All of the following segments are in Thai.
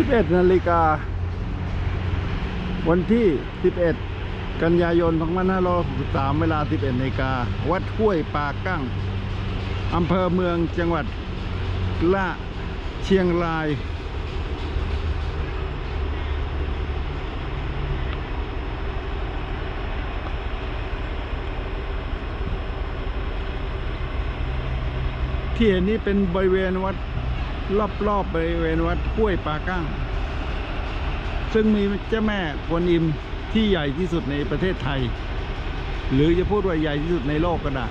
11นาฬิกา วันที่ 11 กันยายน 2563 เวลา 11นาฬิกา วัดห้วยปากั้งอำเภอเมืองจังหวัดละเชียงราย ที่เห็นนี้เป็นบริเวณวัด รอบๆบบริเวณวัดห้วยปากั้งซึ่งมีเจ้าแม่กวนอิมที่ใหญ่ที่สุดในประเทศไทย หรือจะพูดว่าใหญ่ที่สุดในโลกก็ได้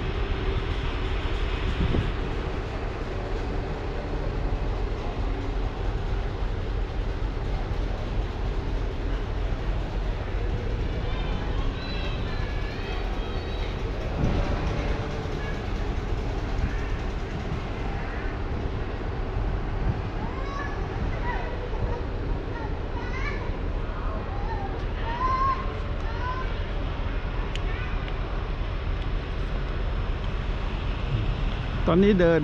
ตอนนี้เดิน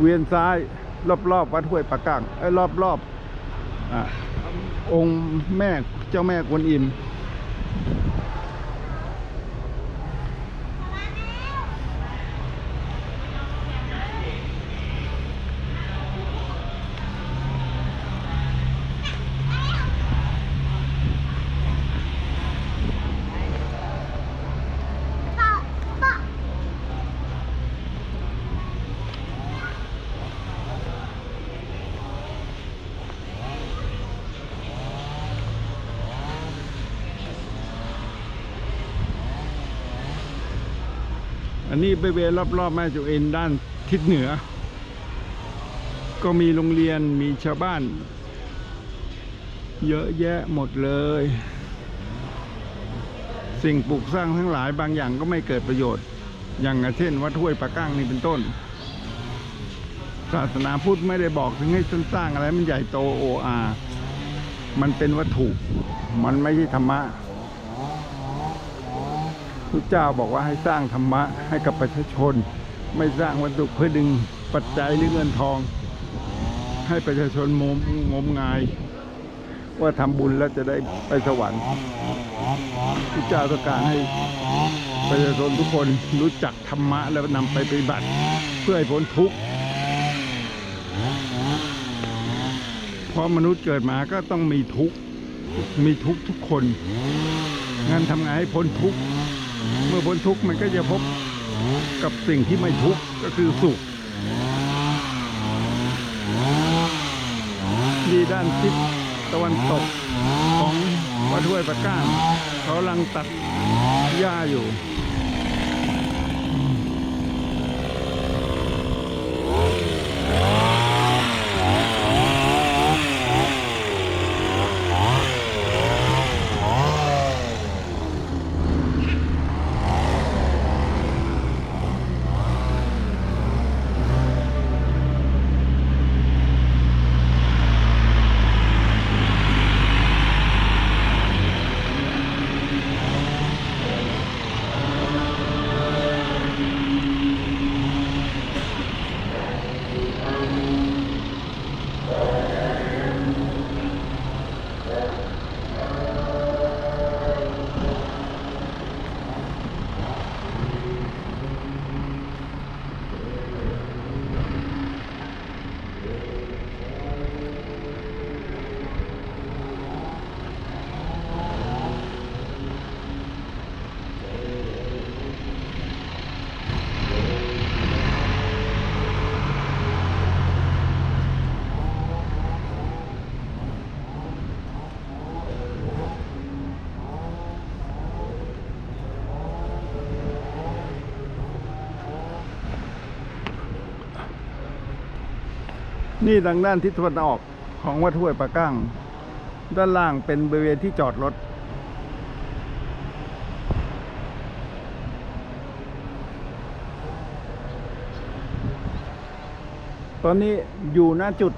เวียนซ้าย รอบๆวัดห้วยปะกั้งไอ้รอบๆอองค์แม่เจ้าแม่กวนอิม อันนี้บริเวณรอบๆแม่จุเอ็นด้านทิศเหนือ ก็มีโรงเรียนมีชาวบ้าน เยอะแยะหมดเลย สิ่งปลูกสร้างทั้งหลายบางอย่างก็ไม่เกิดประโยชน์ อย่างเช่นวัดห้วยปะก้างนี่เป็นต้น ศาสนาพุทธไม่ได้บอกถึงให้สร้างอะไรมันใหญ่โตโออา มันเป็นวัตถุ มันไม่ใช่ธรรมะ พระเจ้าบอกว่าให้สร้างธรรมะให้กับประชาชน ไม่สร้างวัตถุเพื่อดึงปัจจัยหรือเงินทอง ให้ประชาชนงมงมงาย ว่าทำบุญแล้วจะได้ไปสวรรค์พระเจ้าต้องการให้ประชาชนทุกคนรู้จักธรรมะแล้วนำไปปฏิบัติ เพื่อให้พ้นทุกข์เพราะมนุษย์เกิดมาก็ต้องมีทุกข์มีทุกข์ทุกคนงั้นทำไงให้พ้นทุกข์ เมื่อพ้นทุกข์มันก็จะพบกับสิ่งที่ไม่ทุกข์ก็คือสุขดีด้านทิศตะวันตกของวัดห้วยปะก้านเขาลังตัดหญ้าอยู่ นี่ทางด้านทิศตะวันออกของวัดห้วยปะกั้ง ด้านล่างเป็นบริเวณที่จอดรถ ตอนนี้อยู่หน้าจุด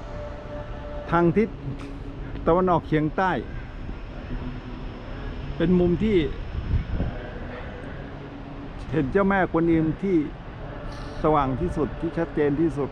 ทางทิศตะวันออกเฉียงใต้ เป็นมุมที่ เห็นเจ้าแม่กวนอิมที่สว่างที่สุดที่ชัดเจนที่สุด